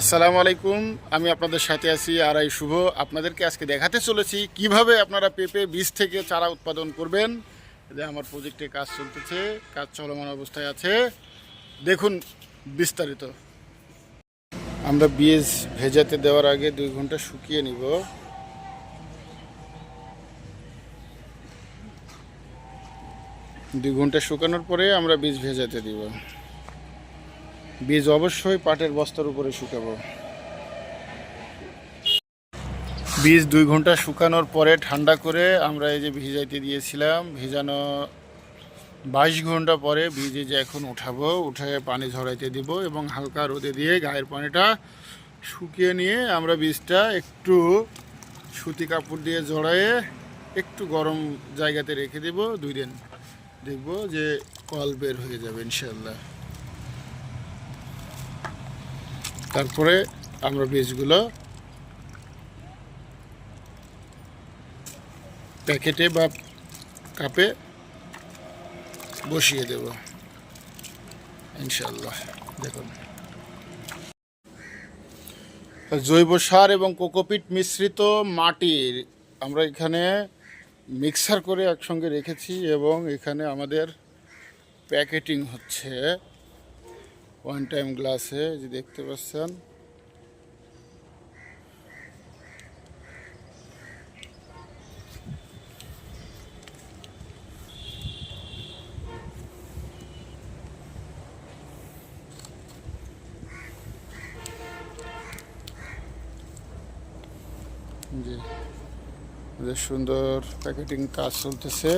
আসসালামু আলাইকুম, আমি আপনাদের সাথে আছি আর আই শুভ। আপনাদেরকে আজকে দেখাতে চলেছি কীভাবে আপনারা পেঁপে বীজ থেকে চারা উৎপাদন করবেন। যে আমার প্রজেক্টে কাজ চলতেছে, কাজ চলমান অবস্থায় আছে। দেখুন বিস্তারিত। আমরা বীজ ভেজাতে দেওয়ার আগে দুই ঘণ্টা শুকিয়ে নিব। দুই ঘণ্টা শুকানোর পরে আমরা বীজ ভেজাতে দিব। বীজ অবশ্যই পাটের বস্তার উপরে শুকাবো। বীজ দুই ঘণ্টা শুকানোর পরে ঠান্ডা করে আমরা এই যে ভিজাইতে দিয়েছিলাম, ভিজানো বাইশ ঘণ্টা পরে বীজে যে এখন উঠাবো, উঠে পানি ঝরাইতে দিব এবং হালকা রোদে দিয়ে গায়ের পানিটা শুকিয়ে নিয়ে আমরা বীজটা একটু সুতি কাপড় দিয়ে জড়ায়ে একটু গরম জায়গাতে রেখে দেব। দুই দিন দেখব যে কল বের হয়ে যাবে ইনশাল্লাহ তারপরে আমরা বীজগুলো প্যাকেটে বা কাপে বসিয়ে দেব। ইনশাল্লাহ দেখুন। জৈব সার এবং কোকোপিট মিশ্রিত মাটির আমরা এখানে মিক্সার করে একসঙ্গে রেখেছি এবং এখানে আমাদের প্যাকেটিং হচ্ছে। ওয়ান টাইম গ্লাসে যে দেখতে পাচ্ছেন। সুন্দর প্যাকেটিং কাজ চলতেছে।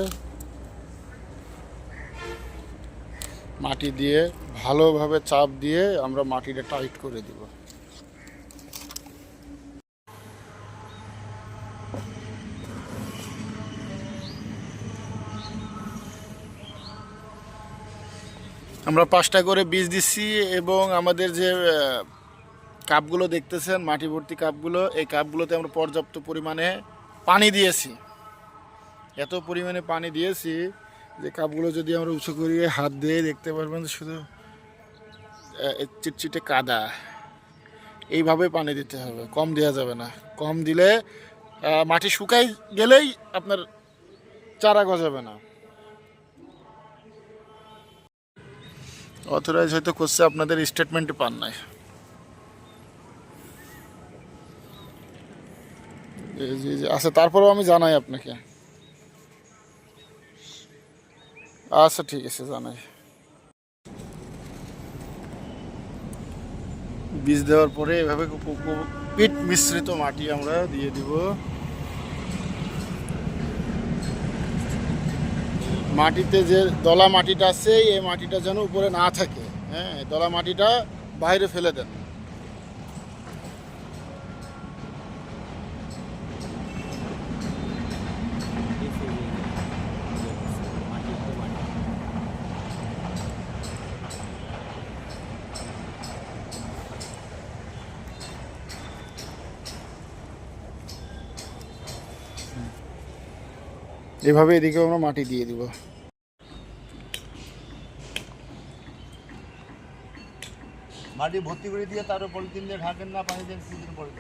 মাটি দিয়ে ভালোভাবে চাপ দিয়ে আমরা মাটিটা টাইট করে দিব। আমরা পাঁচটা করে বীজ দিচ্ছি এবং আমাদের যে কাপগুলো দেখতেছেন, মাটি ভর্তি কাপগুলো, এই কাপগুলোতে আমরা পর্যাপ্ত পরিমাণে পানি দিয়েছি। এত পরিমাণে পানি দিয়েছি যে কাপগুলো যদি আমরা উঁচু করিয়ে হাত দিয়ে দেখতে পারবেন শুধু চিটচিটে কাদা। এইভাবে পানি দিতে হবে, কম দেওয়া যাবে না। কম দিলে মাটি শুকাই গেলেই আপনার চারা গজাবে না। অথরাইজ হয়তো করছে, আপনাদের স্টেটমেন্টে পান নাই। যে- আচ্ছা তারপরেও আমি জানাই আপনাকে। আচ্ছা ঠিক আছে, জানাই। বীজ দেওয়ার পরে এভাবে পিট মিশ্রিত মাটি আমরা দিয়ে দিব। মাটিতে যে দলা মাটিটা আছে, এই মাটিটা যেন উপরে না থাকে হ্যাঁ দলা মাটিটা বাইরে ফেলে দেন। এভাবে এদিকেও আমরা মাটি দিয়ে দিব। মাটি ভর্তি করে দিয়ে তারও পলিথিন দিয়ে ঢাকেন না, পানি দেন কিছুদিন পরে।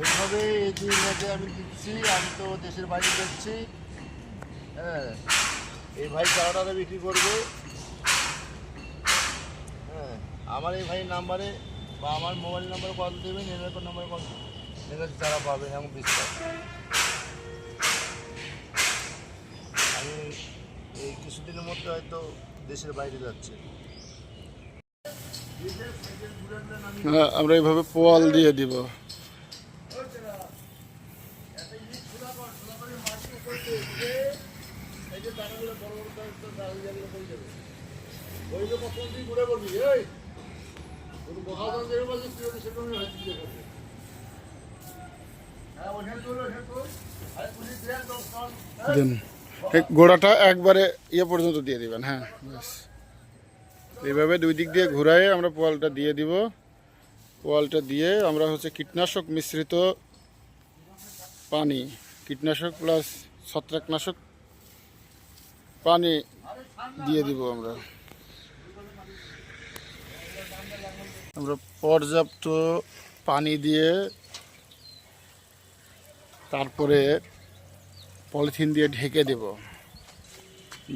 এইভাবে এই দুই মাসে আমি দিচ্ছি, আমি তো দেশের বাইরে যাচ্ছি। হ্যাঁ এই ভাই চারাটা বিক্রি করবে। হ্যাঁ আমার এই ভাইয়ের নাম্বারে বা আমার মোবাইল নাম্বারে কল দেবেন এরকম নাম্বারে কল এর কাছে চারা পাবেন এমন বিশ্বাস আমি এই কিছুদিনের মধ্যে হয়তো দেশের বাইরে যাচ্ছি। হ্যাঁ, আমরা এইভাবে পোয়াল দিয়ে দিব। দেন এই গোড়াটা একবারে ইয়ে পর্যন্ত দিয়ে দিবেন হ্যাঁ ব্যাস। এইভাবে দুই দিক দিয়ে ঘুরাই আমরা পোয়ালটা দিয়ে দিব। পোয়ালটা দিয়ে আমরা হচ্ছে কীটনাশক মিশ্রিত পানি, কীটনাশক প্লাস ছত্রাকনাশক পানি দিয়ে দিব আমরা। আমরা পর্যাপ্ত পানি দিয়ে তারপরে পলিথিন দিয়ে ঢেকে দেব।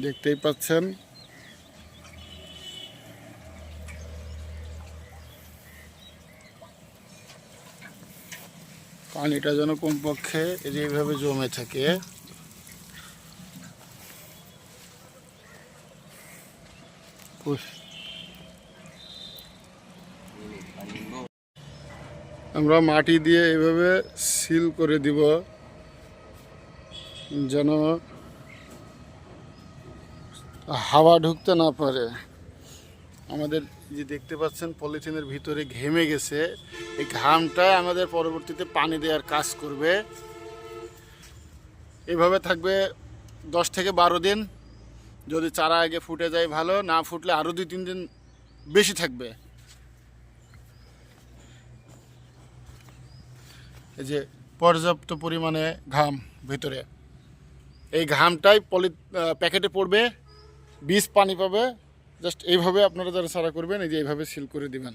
দেখতেই পাচ্ছেন। পানিটা যেন কমপক্ষে এই এইভাবে জমে থাকে। পুষ- আমরা মাটি দিয়ে এভাবে সিল করে দিব, যেন হাওয়া ঢুকতে না পারে। আমাদের যে দেখতে পাচ্ছেন, পলিথিনের ভিতরে ঘেমে গেছে। এই ঘামটা আমাদের পরবর্তীতে পানি দেওয়ার কাজ করবে। এভাবে থাকবে দশ থেকে বারো দিন। যদি চারা আগে ফুটে যায় ভালো, না ফুটলে আরও দুই তিন দিন বেশি থাকবে। এই যে পর্যাপ্ত পরিমাণে ঘাম ভিতরে। এই ঘামটাই পলি প্যাকেটে পড়বে বিষ পানি পাবে জাস্ট এইভাবে আপনারা যারা সারা করবেন, এই যে এইভাবে সিল করে দিবেন।